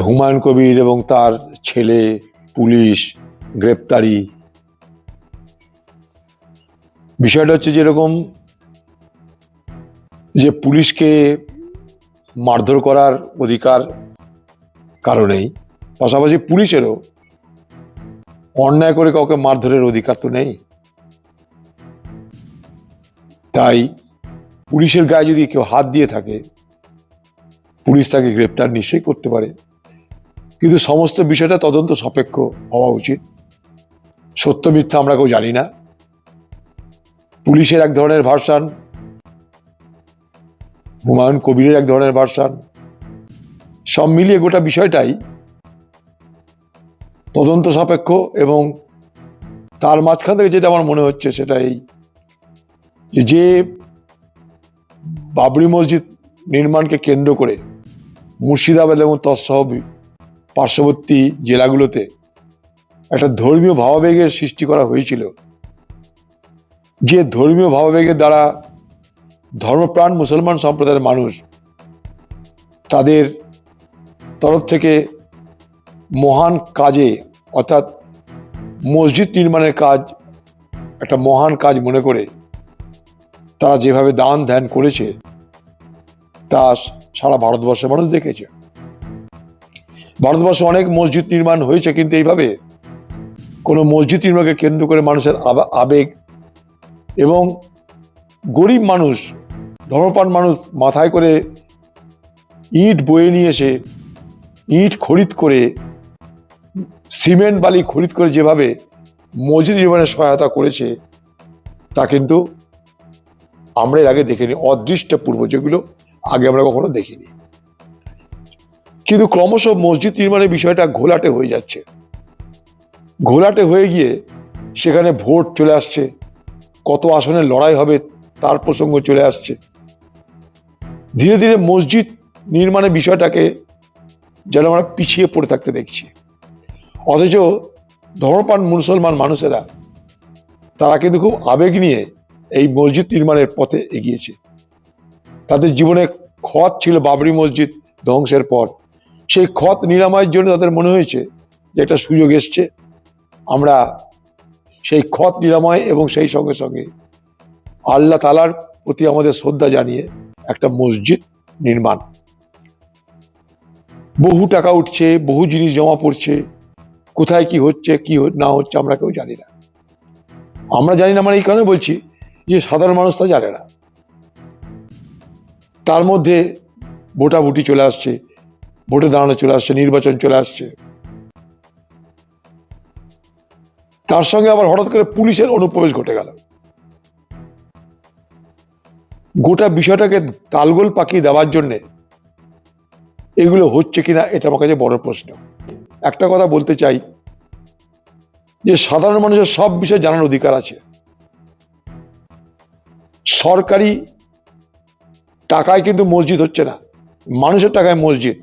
হুমায়ুন কবির এবং তার ছেলে, পুলিশ, গ্রেপ্তারি। বিষয়টা হচ্ছে যেরকম যে পুলিশকে মারধর করার অধিকার কারণেই, পাশাপাশি পুলিশেরও অন্যায় করে কাউকে মারধরের অধিকার তো নেই। তাই পুলিশের গায়ে যদি কেউ হাত দিয়ে থাকে, পুলিশ তাকে গ্রেপ্তার নিশ্চয়ই করতে পারে। কিন্তু সমস্ত বিষয়টা তদন্ত সাপেক্ষ হওয়া উচিত। সত্য, মিথ্যা আমরা কেউ জানি না। পুলিশের এক ধরনের ভার্সান, হুমায়ুন কবিরের এক ধরনের ভার্সান। সব মিলিয়ে গোটা বিষয়টাই তদন্ত সাপেক্ষ এবং তার মাঝখান থেকে যেটা আমার মনে হচ্ছে সেটা এই যে- বাবরি মসজিদ নির্মাণকে কেন্দ্র করে মুর্শিদাবাদ এবং তৎসহ পার্শ্ববর্তী জেলাগুলোতে একটা ধর্মীয় ভাবাবেগের সৃষ্টি করা হয়েছিল। যে ধর্মীয় ভাবাবেগের দ্বারা ধর্মপ্রাণ মুসলমান সম্প্রদায়ের মানুষ তাদের তরফ থেকে মহান কাজে, অর্থাৎ মসজিদ নির্মাণের কাজ একটা মহান কাজ মনে করে তারা যেভাবে দান ধ্যান করেছে, তা সারা ভারতবর্ষের মানুষ দেখেছে। ভারতবর্ষে অনেক মসজিদ নির্মাণ হয়েছে, কিন্তু এইভাবে কোনো মসজিদ নির্মাণকে কেন্দ্র করে মানুষের আবা- আবেগ এবং গরিব মানুষ, ধর্মপ্রাণ মানুষ মাথায় করে ইট বয়ে নিয়ে এসে, ইট খরিদ করে, সিমেন্ট, বালি খরিদ করে যেভাবে মসজিদ নির্মাণে সহায়তা করেছে, তা কিন্তু আমরা এর আগে দেখিনি। অদৃষ্টপূর্ব, যেগুলো আগে আমরা কখনো দেখিনি। কিন্তু ক্রমশ মসজিদ নির্মাণের বিষয়টা ঘোলাটে হয়ে যাচ্ছে। ঘোলাটে হয়ে গিয়ে সেখানে ভোট চলে আসছে, কত আসনের লড়াই হবে তার প্রসঙ্গ চলে আসছে। ধীরে ধীরে মসজিদ নির্মাণের বিষয়টাকে যেন আমরা পিছিয়ে পড়ে থাকতে দেখছি। অথচ ধর্মপ্রাণ মুসলমান মানুষেরা, তারা কিন্তু খুব আবেগ নিয়ে এই মসজিদ নির্মাণের পথে এগিয়েছে। তাদের জীবনে ক্ষত ছিল বাবরি মসজিদ ধ্বংসের পর। সেই ক্ষত নিরাময়ের জন্য তাদের মনে হয়েছে যে একটা সুযোগ এসছে। আমরা সেই ক্ষত নিরাময় এবং সেই সঙ্গে সঙ্গে আল্লাহ তালার প্রতি আমাদের শ্রদ্ধা জানিয়ে একটা মসজিদ নির্মাণ। বহু টাকা উঠছে, বহু জিনিস জমা পড়ছে। কোথায় কি হচ্ছে, কি না হচ্ছে আমরা কেউ জানি না। আমরা জানি না মানে এই কারণে বলছি যে সাধারণ মানুষ তা জানে না। তার মধ্যে ভোটাভুটি চলে আসছে। ভোটে দাঁড়ানো চলে আসছে, নির্বাচন চলে আসছে। তার সঙ্গে আবার হঠাৎ করে পুলিশের অনুপ্রবেশ ঘটে গেল। গোটা বিষয়টাকে তালগোল পাকিয়ে দেওয়ার জন্যে এগুলো হচ্ছে কিনা এটা আমার কাছে বড় প্রশ্ন। একটা কথা বলতে চাই যে সাধারণ মানুষের সব বিষয় জানার অধিকার আছে। সরকারি টাকায় কিন্তু মসজিদ হচ্ছে না। মানুষের টাকায় মসজিদ।